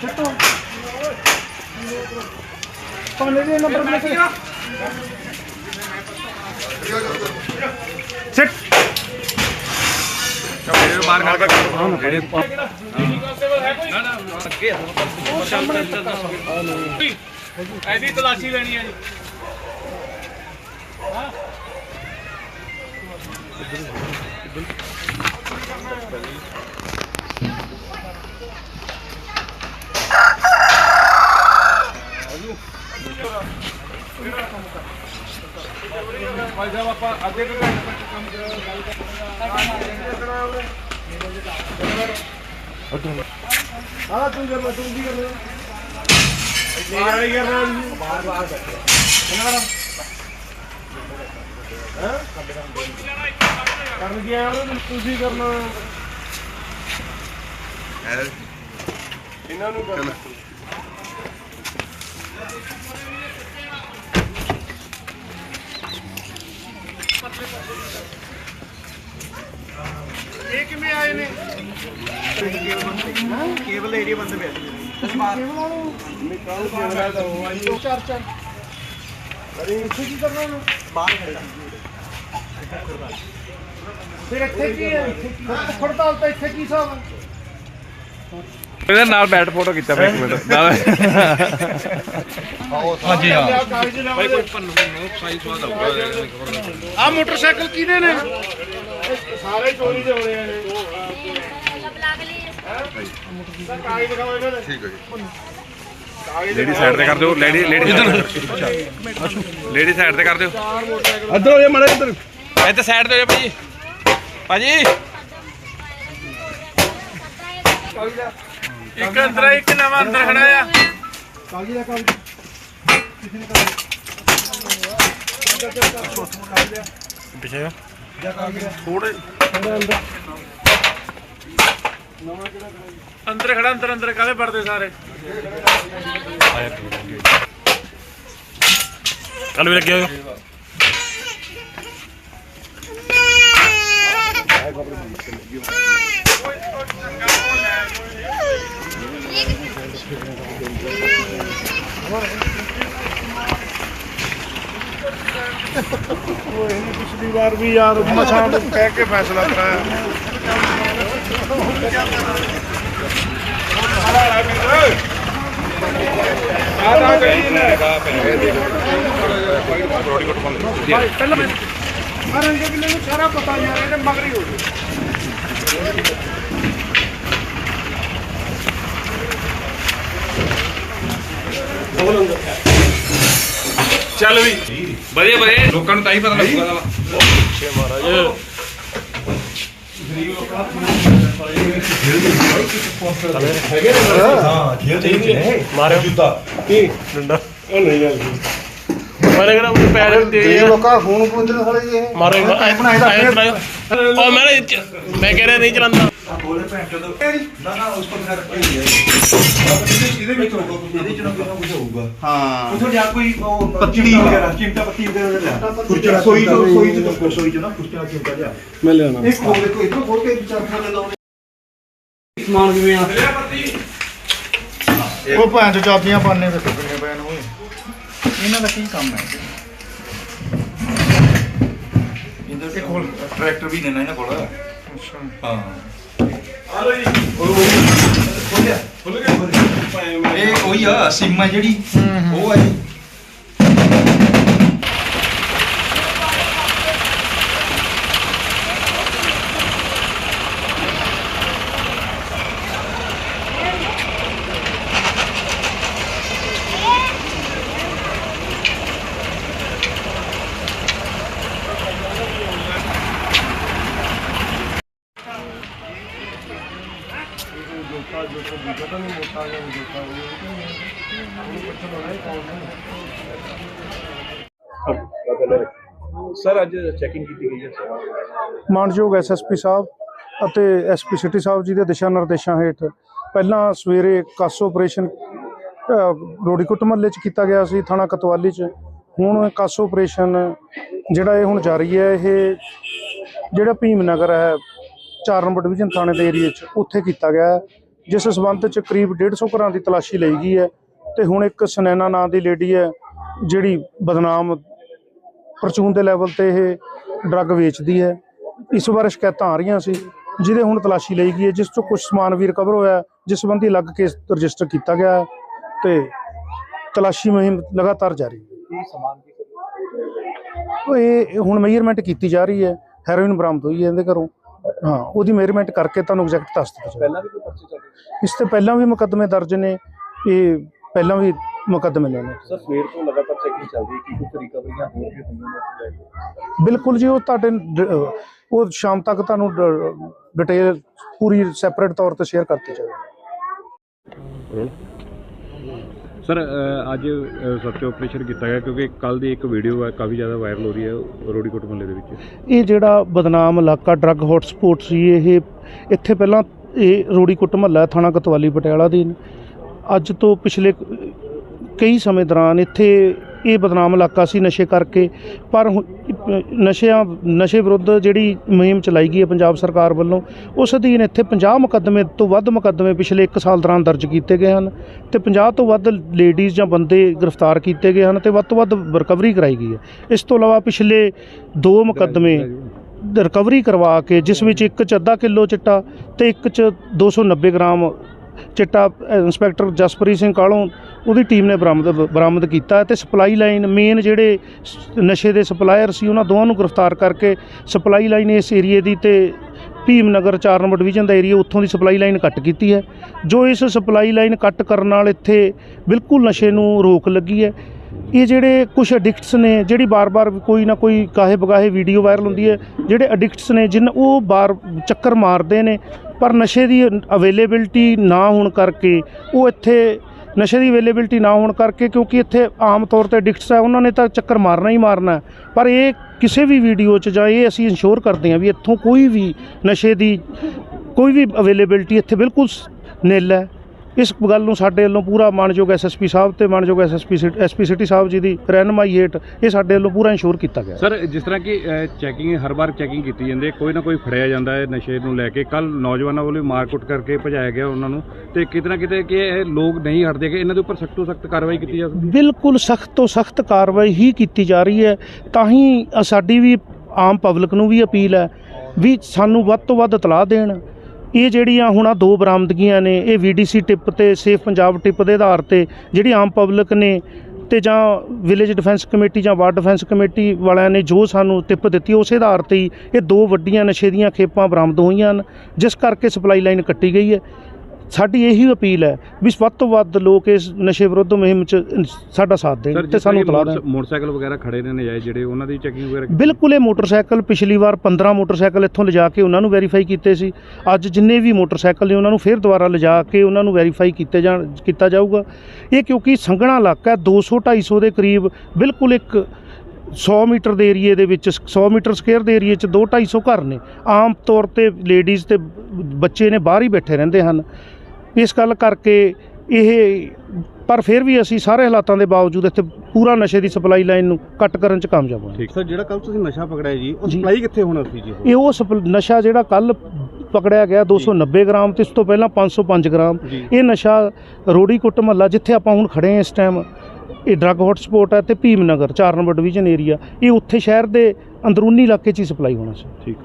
ਸਿੱਟੋ ਪਾਣੇ ਦੇ number plate ਸਿੱਟ ਐਦੀ ਤਲਾਸ਼ੀ ਲੈਣੀ ਹੈ ਜੀ ਭਾਈ ਸਾਹਿਬ ਆਪਾਂ ਅੱਧੇ ਕੁ ਘੰਟੇ ਤੱਕ ਕੰਮ ਕਰਾਂਗੇ। ਗੱਲ ਆਹ ਤੂੰ ਕਰ ਤੂੰ ਕੀ ਕਰ ਬਾਹਰ ਨਹੀਂ ਕਰਨਾ ਬਾਹਰ ਬਾਹਰ ਹਾਂ? ਕਰਨ ਗਿਆ ਉਹ ਤੁਸੀਂ ਕਰਨਾ? ਇਹਨਾਂ ਨੂੰ ਕਰਨਾ ਕਿਵੇਂ ਆਏ ਨੇ? ਕੇਵਲ ਏਰੀਆ ਬੰਦ ਪਿਆ। ਨਿਕਾਲ ਕੇਵਲ ਦਾ ਉਹ ਆਈ ਦੋ ਚਾਰ ਚਾਰ ਅਰੇ ਇੱਥੇ ਕੀ ਕਰਨਾ ਉਹਨੂੰ ਬਾਹਰ ਖੜਾ ਫਿਰ ਇੱਥੇ ਕੀ ਹੈ? ਖੜਤਾਲ ਤਾਂ ਇੱਥੇ ਕੀ ਹਿਸਾਬ ਹੈ? ਇਹਦੇ ਨਾਲ ਬੈਠ ਫੋਟੋ ਖਿੱਚਾ ਮੈਂ ਇੱਕ ਮਿੰਟ। ਨਾਲ ਹਾਂਜੀ ਹਾਂ। ਭਾਈ ਕੋਈ ਪੰਨੂ ਨੂੰ ਸਾਈਜ਼ ਸਵਾਦ ਆਊਗਾ ਆ ਮੋਟਰਸਾਈਕਲ ਕਿਹਦੇ ਨੇ? ਸਾਰੇ ਚੋਰੀ ਦੇ ਹੋਣੇ ਆ ਠੀਕ ਹੈ ਜੀ ਕਾਗਜ਼ ਲੇਡੀ ਸਾਈਡ ਤੇ ਕਰ ਦਿਓ। ਲੇਡੀ ਲੇਡੀ ਲੇਡੀ ਸਾਈਡ ਤੇ ਕਰ ਦਿਓ। ਚਾਰ ਮੋਟਰਸਾਈਕਲ ਇੱਧਰ ਹੋ ਜਾ ਮੜੇ ਇੱਧਰ। ਇੱਥੇ ਸਾਈਡ ਤੇ ਹੋ ਜਾ ਭਾਜੀ। ਭਾਜੀ। ਇੱਕ ਅੰਦਰ ਇੱਕ ਨਵਾਂ ਅੰਦਰ ਖੜਾ ਆ। ਕਾਗਜ਼ ਦਾ ਕਾਗਜ਼ ਪਿੱਛੇ ਥੋੜੇ ਅੰਦਰ ਅੰਦਰ ਖੜਾ ਅੰਦਰ ਅੰਦਰ ਕਾਹਦੇ ਪੜਦੇ ਸਾਰੇ? ਕੱਲ ਵੀ ਲੱਗਿਆ ਹੋਇਆ ਉਹ ਇਹਨੇ ਪਿਛਲੀ ਵਾਰ ਵੀ ਯਾਰ ਮਛਾਂ ਨੂੰ ਕਹਿ ਕੇ ਫੈਸਲਾ ਕਰਾਇਆ। ਭਾਈ ਪਹਿਲਾਂ ਮੈਂ ਰੰਗੇ ਕਿਲੇ ਨੂੰ ਸਾਰਾ ਪਤਾ ਯਾਰ ਇਹਦੇ ਮਗਰ ਹੀ ਹੋ ਗਿਆ ਚੱਲ ਵੀ ਵਧੀਆ ਵਧੀਆ ਲੋਕਾਂ ਨੂੰ ਤਾਂ ਹੀ ਪਤਾ ਲੱਗੂਗਾ ਮਾਰੇਗਾ ਉਹ ਪੈਰ ਦੇ ਲੋਕਾਂ ਫੋਨ ਪੁੰਦਰ ਸਾਲੇ ਜੀ ਇਹ ਮਾਰੇਗਾ ਐ ਬਣਾਇਆ ਉਹ ਮੈਂ ਨਾ- ਮੈਂ ਕਹਿ ਰਿਹਾ ਨਹੀਂ ਚਲਾਉਂਦਾ ਹਾਂ ਉਥੋਂ ਜਾ ਕੋਈ ਉਹ ਪੱਤੜੀ ਵਗੈਰਾ ਚਿਮਟਾ ਪੱਤੀ ਵਗੈਰਾ ਲਿਆ ਕੁਰਚਾ ਸੋਈ ਤੋਂ ਸੋਈ ਤੋਂ ਦੱਸੋ ਸੋਈ ਤੋਂ ਨਾ ਕੁਰਚਾ ਚਿਮਟਾ ਲਿਆ ਮੈਂ ਲਿਆਣਾ ਇੱਕ ਖੋਲ ਦੇਖੋ ਇਧਰੋਂ ਖੋਲ ਕੇ ਵਿਚਾਰ ਖਾ ਲਾਉਣੇ ਸਮਾਨ ਕਿਵੇਂ ਆ। ਉਹ ਭੈਣ ਚੋ ਚਾਬੀਆਂ ਪਾਣੇ ਤੇ ਸੁੱਕਣੇ ਪਏ ਨੂੰ ਇਹਨਾਂ ਦਾ ਕੀ ਕੰਮ ਹੈ? ਇਹਦਾ ਤੇ ਕੋਲ ਟਰੈਕਟਰ ਵੀ ਲੈਣਾ ਇਹਨਾਂ ਕੋਲ। ਹਾਂ। ਖੋਲਿਆ। ਖੁੱਲ ਗਿਆ। ਇਹ ਉਹੀ ਆ ਸਿਮ ਆ ਜਿਹੜੀ ਉਹ ਆ ਜੀ। ਸਰ ਅੱਜ ਚੈਕਿੰਗ ਕੀਤੀ ਗਈ ਹੈ ਮਾਨਯੋਗ ਐਸਐਸਪੀ ਸਾਹਿਬ ਅਤੇ ਐਸਪੀ ਸਿਟੀ ਸਾਹਿਬ ਜੀ ਦੇ ਦਿਸ਼ਾ ਨਿਰਦੇਸ਼ਾਂ ਹੇਠ ਪਹਿਲਾਂ ਸਵੇਰੇ ਕਾਸ ਆਪਰੇਸ਼ਨ ਰੋੜੀਕੁੱਟ ਮਹੱਲੇ 'ਚ ਕੀਤਾ ਗਿਆ ਸੀ ਥਾਣਾ ਕਤਵਾਲੀ 'ਚ। ਹੁਣ ਕਾਸ ਆਪਰੇਸ਼ਨ ਜਿਹੜਾ ਇਹ ਹੁਣ ਜਾਰੀ ਹੈ ਇਹ ਜਿਹੜਾ ਭੀਮ ਨਗਰ ਹੈ 4 ਨੰਬਰ ਡਿਵੀਜ਼ਨ ਥਾਣੇ ਦੇ ਏਰੀਏ 'ਚ ਉੱਥੇ ਕੀਤਾ ਗਿਆ ਹੈ, ਜਿਸ ਸਬੰਧ 'ਚ ਕਰੀਬ 150 ਘਰਾਂ ਦੀ ਤਲਾਸ਼ੀ ਲਈ ਗਈ ਹੈ ਤੇ ਹੁਣ ਇੱਕ ਸੁਨੈਨਾ ਨਾਂ ਦੀ ਲੇਡੀ ਹੈ ਜਿਹੜੀ ਬਦਨਾਮ ਪਰਚੂਨ ਦੇ ਲੈਵਲ ਤੇ ਇਹ ਡਰੱਗ ਵੇਚਦੀ ਹੈ। ਇਸ ਬਾਰੇ ਸ਼ਿਕਾਇਤਾਂ ਆ ਰਹੀਆਂ ਸੀ ਜਿਹਦੇ ਹੁਣ ਤਲਾਸ਼ੀ ਲਈ ਗਈ ਹੈ ਜਿਸ ਤੋਂ ਕੁਝ ਸਮਾਨ ਵੀ ਰਿਕਵਰ ਹੋਇਆ ਜਿਸ ਸੰਬੰਧੀ ਅਲੱਗ ਕੇਸ ਰਜਿਸਟਰ ਕੀਤਾ ਗਿਆ ਤੇ ਤਲਾਸ਼ੀ ਮੁਹਿੰਮ ਲਗਾਤਾਰ ਜਾਰੀ ਹੈ। ਸਮਾਨ ਉਹ ਇਹ ਹੁਣ ਮੇਜਰਮੈਂਟ ਕੀਤੀ ਜਾ ਰਹੀ ਹੈ ਹੈਰੋਇਨ ਬਰਾਮਦ ਹੋਈ ਹੈ ਇਹਦੇ ਘਰੋਂ। ਹਾਂ ਉਹਦੀ ਮੇਜਰਮੈਂਟ ਕਰਕੇ ਤੁਹਾਨੂੰ ਐਗਜ਼ੈਕਟ ਦੱਸ ਦਿੱਤਾ ਪਹਿਲਾਂ ਵੀ ਕੋਈ ਪਰਚੇ ਚੱਲ ਇਸ ਤੇ ਪਹਿਲਾਂ ਵੀ ਮੁਕੱਦਮੇ ਦਰਜ ਨੇ ਇਹ ਪਹਿਲਾਂ ਵੀ ਮੁਕੱਦਮੇ ਨੇ। ਸਰ ਸਵੇਰ ਤੋਂ ਲਗਾਤਾਰ ਚੈਕਿੰਗ ਚੱਲ ਰਹੀ ਹੈ ਕੀ ਕੁਝ ਰਿਕਵਰੀਆਂ ਹੋਰ ਵੀ ਹੋਈਆਂ ਨੇ ਬਿਲਕੁਲ ਜੀ ਉਹ ਤੁਹਾਡੇ ਉਹ ਸ਼ਾਮ ਤੱਕ ਤੁਹਾਨੂੰ ਡਿਟੇਲ ਪੂਰੀ ਸੈਪਰੇਟ ਤੌਰ ਤੇ ਸ਼ੇਅਰ ਕਰਤੀ ਜਾਵੇਗੀ। ਸਰ ਅੱਜ ਸਰਚ ਆਪਰੇਸ਼ਨ ਕੀਤਾ ਗਿਆ ਕਿਉਂਕਿ ਕੱਲ ਦੀ ਇੱਕ ਵੀਡੀਓ ਹੈ ਕਾਫੀ ਜ਼ਿਆਦਾ ਵਾਇਰਲ ਹੋ ਰਹੀ ਹੈ ਰੋਡੀਕੋਟ ਮਹੱਲੇ ਦੇ ਵਿੱਚ। ਇਹ ਜਿਹੜਾ ਬਦਨਾਮ ਇਲਾਕਾ ਡਰੱਗ ਹੌਟਸਪੌਟ ਸੀ ਇਹ ਇੱਥੇ ਪਹਿਲਾਂ ਇਹ ਰੋੜੀਕੁੱਟ ਮਹੱਲਾ ਥਾਣਾ ਕਤਵਾਲੀ ਪਟਿਆਲਾ ਦੀ। ਅੱਜ ਤੋਂ ਪਿਛਲੇ ਕਈ ਸਮੇਂ ਦੌਰਾਨ ਇੱਥੇ ਇਹ ਬਦਨਾਮ ਇਲਾਕਾ ਸੀ ਨਸ਼ੇ ਕਰਕੇ। ਪਰ ਹੁਣ, ਨਸ਼ਿਆਂ ਨਸ਼ੇ ਵਿਰੁੱਧ ਜਿਹੜੀ ਮੁਹਿੰਮ ਚਲਾਈ ਗਈ ਹੈ ਪੰਜਾਬ ਸਰਕਾਰ ਵੱਲੋਂ ਉਸ ਅਧੀਨ ਇੱਥੇ 50 ਮੁਕੱਦਮੇ ਤੋਂ ਵੱਧ ਮੁਕੱਦਮੇ ਪਿਛਲੇ 1 ਸਾਲ ਦੌਰਾਨ ਦਰਜ ਕੀਤੇ ਗਏ ਹਨ ਤੇ 50 ਤੋਂ ਵੱਧ ਲੇਡੀਜ਼ ਜਾਂ ਬੰਦੇ ਗ੍ਰਿਫਤਾਰ ਕੀਤੇ ਗਏ ਹਨ ਤੇ ਵੱਧ ਤੋਂ ਵੱਧ ਰਿਕਵਰੀ ਕਰਾਈ ਗਈ ਹੈ। ਇਸ ਤੋਂ ਇਲਾਵਾ ਪਿਛਲੇ ਦੋ ਮੁਕੱਦਮੇ ਰਿਕਵਰੀ ਕਰਵਾ ਕੇ, ਜਿਸ ਵਿੱਚ ਇੱਕ ਚ ਅੱਧਾ ਕਿਲੋ ਚਿੱਟਾ ਤੇ ਇੱਕ ਚ 290 ਗ੍ਰਾਮ ਚਿੱਟਾ ਇੰਸਪੈਕਟਰ ਜਸਪ੍ਰੀਤ ਸਿੰਘ ਕਾਲੋਂ ਉਹਦੀ ਟੀਮ ਨੇ ਬਰਾਮਦ ਬਰਾਮਦ ਕੀਤਾ ਤੇ ਸਪਲਾਈ ਲਾਈਨ ਮੇਨ ਜਿਹੜੇ ਨਸ਼ੇ ਦੇ ਸਪਲਾਇਰ ਸੀ, ਉਹਨਾਂ ਦੋਵਾਂ ਨੂੰ ਗ੍ਰਿਫਤਾਰ ਕਰਕੇ ਸਪਲਾਈ ਲਾਈਨ ਇਸ ਏਰੀਏ ਦੀ ਤੇ ਭੀਮ ਨਗਰ 4 ਨੰਬਰ ਡਿਵੀਜ਼ਨ ਦਾ ਏਰੀਆ ਉੱਥੋਂ ਦੀ ਸਪਲਾਈ ਲਾਈਨ ਕੱਟ ਕੀਤੀ ਹੈ। ਜੋ ਇਸ ਸਪਲਾਈ ਲਾਈਨ ਕੱਟ ਕਰਨ ਨਾਲ ਇੱਥੇ ਬਿਲਕੁਲ ਨਸ਼ੇ ਨੂੰ ਰੋਕ ਲੱਗੀ ਹੈ। ਇਹ ਜਿਹੜੇ ਕੁਝ ਐਡਿਕਟਸ ਨੇ, ਜਿਹੜੀ ਬਾਰ-ਬਾਰ ਕੋਈ ਨਾ ਕੋਈ ਕਾਹੇ ਬਗਾਹੇ ਵੀਡੀਓ ਵਾਇਰਲ ਹੁੰਦੀ ਹੈ, ਜਿਹੜੇ ਐਡਿਕਟਸ ਨੇ, ਜਿਨ ਉਹ ਬਾਰ ਚੱਕਰ ਮਾਰਦੇ ਨੇ, ਪਰ ਨਸ਼ੇ ਦੀ ਅਵੇਲੇਬਿਲਟੀ ਨਾ ਹੋਣ ਕਰਕੇ, ਉਹ ਇੱਥੇ ਨਸ਼ੇ ਦੀ ਅਵੇਲੇਬਿਲਟੀ ਨਾ ਹੋਣ ਕਰਕੇ, ਕਿਉਂਕਿ ਇੱਥੇ ਆਮ ਤੌਰ ਤੇ ਐਡਿਕਟਸ ਹੈ ਉਹਨਾਂ ਨੇ ਤਾਂ ਚੱਕਰ ਮਾਰਨਾ ਹੀ ਮਾਰਨਾ ਪਰ ਇਹ ਕਿਸੇ ਵੀ ਵੀਡੀਓ 'ਚ ਜਾਂ ਇਹ ਅਸੀਂ ਇੰਸ਼ੋਰ ਕਰਦੇ ਹਾਂ ਵੀ ਇੱਥੋਂ ਕੋਈ ਵੀ ਨਸ਼ੇ ਦੀ, ਕੋਈ ਵੀ ਅਵੇਲੇਬਿਲਟੀ ਇੱਥੇ ਬਿਲਕੁਲ ਸ- ਨਿੱਲ ਹੈ। ਇਸ ਗੱਲ ਨੂੰ ਸਾਡੇ ਵੱਲੋਂ ਪੂਰਾ ਮਾਨਯੋਗ ਐਸਐਸਪੀ ਸਾਹਿਬ ਤੇ ਮਾਨਯੋਗ SSP SP city Sahib ji ਦੀ ਰਹਿਨਮਾਈ ਹੇਠ ਇਹ ਸਾਡੇ ਵੱਲੋਂ ਪੂਰਾ ਇੰਸ਼ੋਰ ਕੀਤਾ ਗਿਆ ਸਰ ਜਿਸ ਤਰ੍ਹਾਂ ਕਿ ਚੈਕਿੰਗ ਹਰ ਵਾਰ ਚੈਕਿੰਗ ਕੀਤੀ ਜਾਂਦੀ ਹੈ। ਕੋਈ ਨਾ ਕੋਈ ਫੜਿਆ ਜਾਂਦਾ ਹੈ ਨਸ਼ੇ ਨੂੰ ਲੈ ਕੇ। ਕੱਲ ਨੌਜਵਾਨਾਂ ਵੱਲੋਂ ਮਾਰਕੁੱਟ ਕਰਕੇ ਭਜਾਇਆ ਗਿਆ ਉਹਨਾਂ ਨੂੰ। ਤੇ ਕਿਤੇ ਨਾ ਕਿਤੇ ਕਿ ਇਹ ਲੋਕ ਨਹੀਂ ਹਟਦੇ ਕਿ ਇਹਨਾਂ ਦੇ ਉੱਪਰ ਸਖਤ ਤੋਂ ਸਖਤ ਕਾਰਵਾਈ ਕੀਤੀ ਜਾ ਸਕਦੀ ਬਿਲਕੁਲ ਸਖਤ ਤੋਂ ਸਖਤ ਕਾਰਵਾਈ ਹੀ ਕੀਤੀ ਜਾ ਰਹੀ ਹੈ। ਤਾਂ ਹੀ ਸਾਡੀ ਵੀ ਆਮ ਪਬਲਿਕ ਨੂੰ ਵੀ ਅਪੀਲ ਹੈ ਵੀ ਸਾਨੂੰ ਵੱਧ ਤੋਂ ਵੱਧ ਇਤਲਾਹ ਦੇਣ। ਇਹ ਜਿਹੜੀਆਂ ਹੁਣ ਆਹ ਦੋ ਬਰਾਮਦਗੀਆਂ ਨੇ, ਇਹ ਵੀਡੀਸੀ ਟਿਪ ਤੇ ਸੇਫ ਪੰਜਾਬ ਟਿਪ ਦੇ ਆਧਾਰ ਤੇ ਜਿਹੜੀ ਆਮ ਪਬਲਿਕ ਨੇ ਤੇ ਜਾਂ ਵਿਲੇਜ ਡਿਫੈਂਸ ਕਮੇਟੀ ਜਾਂ ਵਾਰਡ ਡਿਫੈਂਸ ਕਮੇਟੀ ਵਾਲਿਆਂ ਨੇ ਜੋ ਸਾਨੂੰ ਟਿਪ ਦਿੱਤੀ, ਉਸੇ ਆਧਾਰ ਤੇ ਹੀ ਇਹ ਦੋ ਵੱਡੀਆਂ ਨਸ਼ੇ ਦੀਆਂ ਖੇਪਾਂ ਬਰਾਮਦ ਹੋਈਆਂ ਹਨ, ਜਿਸ ਕਰਕੇ ਸਪਲਾਈ ਲਾਈਨ ਕੱਟੀ ਗਈ ਹੈ। ਸਾਡੀ ਇਹੀ ਅਪੀਲ ਹੈ ਵੀ ਵੱਧ ਤੋਂ ਵੱਧ ਲੋਕ ਇਸ ਨਸ਼ੇ ਵਿਰੁੱਧ ਮੁਹਿੰਮ 'ਚ ਸਾਡਾ ਸਾਥ ਦੇਣ ਤੇ ਸਾਨੂੰ ਕਿ ਦੇਣ। ਮੋਟਰਸਾਈਕਲ ਵਗੈਰਾ ਖੜੇ ਨੇ ਨਜਾਇਜ਼ ਜਿਹੜੇ ਉਹਨਾਂ ਦੀ ਚੈਕਿੰਗ ਵਗੈਰਾ ਬਿਲਕੁਲ ਇਹ ਮੋਟਰਸਾਈਕਲ ਪਿਛਲੀ ਵਾਰ 15 ਮੋਟਰਸਾਈਕਲ ਇੱਥੋਂ ਲਿਜਾ ਕੇ ਉਹਨਾਂ ਨੂੰ ਵੈਰੀਫਾਈ ਕੀਤੇ ਸੀ। ਅੱਜ ਜਿੰਨੇ ਵੀ ਮੋਟਰਸਾਈਕਲ ਨੇ ਉਹਨਾਂ ਨੂੰ ਫਿਰ ਦੁਬਾਰਾ ਲਿਜਾ ਕੇ ਉਹਨਾਂ ਨੂੰ ਵੈਰੀਫਾਈ ਕੀਤੇ ਜਾਣ ਕੀਤਾ ਜਾਊਗਾ। ਇਹ ਕਿਉਂਕਿ ਸੰਘਣਾ ਇਲਾਕਾ ਹੈ 200 250 ਦੇ ਕਰੀਬ ਬਿਲਕੁਲ ਇੱਕ 100 ਮੀਟਰ ਦੇ ਏਰੀਏ ਦੇ ਵਿੱਚ 100 ਮੀਟਰ ਸਕੁਅਰ ਦੇ ਏਰੀਏ 'ਚ 2 250 ਘਰ ਨੇ। ਆਮ ਤੌਰ ਤੇ ਲੇਡੀਜ਼ ਤੇ ਬੱਚੇ ਨੇ ਬਾਹਰ ਹੀ ਬੈਠੇ ਰਹਿੰਦੇ ਹਨ। ਇਸ ਗੱਲ ਕਰਕੇ ਇਹ ਪਰ ਫਿਰ ਵੀ ਅਸੀਂ ਸਾਰੇ ਹਾਲਾਤਾਂ ਦੇ ਬਾਵਜੂਦ ਇੱਥੇ ਪੂਰਾ ਨਸ਼ੇ ਦੀ ਸਪਲਾਈ ਲਾਈਨ ਨੂੰ ਕੱਟ ਕਰਨ 'ਚ ਕਾਮਯਾਬ ਹੋਏ ਸਰ ਜਿਹੜਾ ਕੱਲ ਤੁਸੀਂ ਨਸ਼ਾ ਪਕੜਿਆ ਜੀ ਉਹ। ਸਪਲਾਈ ਕਿੱਥੇ ਹੋਣਾ ਸੀ ਜੀ ਇਹ ਉਹ ਨਸ਼ਾ ਜਿਹੜਾ ਕੱਲ ਪਕੜਿਆ ਗਿਆ 290 ਗ੍ਰਾਮ ਤੇ ਇਸ ਤੋਂ ਪਹਿਲਾਂ 505 ਗ੍ਰਾਮ। ਇਹ ਨਸ਼ਾ ਰੋੜੀਕੁੱਟ ਮਹੱਲਾ ਜਿੱਥੇ ਆਪਾਂ ਹੁਣ ਖੜੇ ਹਾਂ ਇਸ ਟਾਈਮ ਇਹ ਡਰੱਗ ਹੌਟਸਪੌਟ ਹੈ ਤੇ Bhim Nagar 4 number division area ਇਹ ਉੱਥੇ ਸ਼ਹਿਰ ਦੇ ਅੰਦਰੂਨੀ ਇਲਾਕੇ 'ਚ ਹੀ ਸਪਲਾਈ ਹੋਣਾ ਸੀ। ਠੀਕ।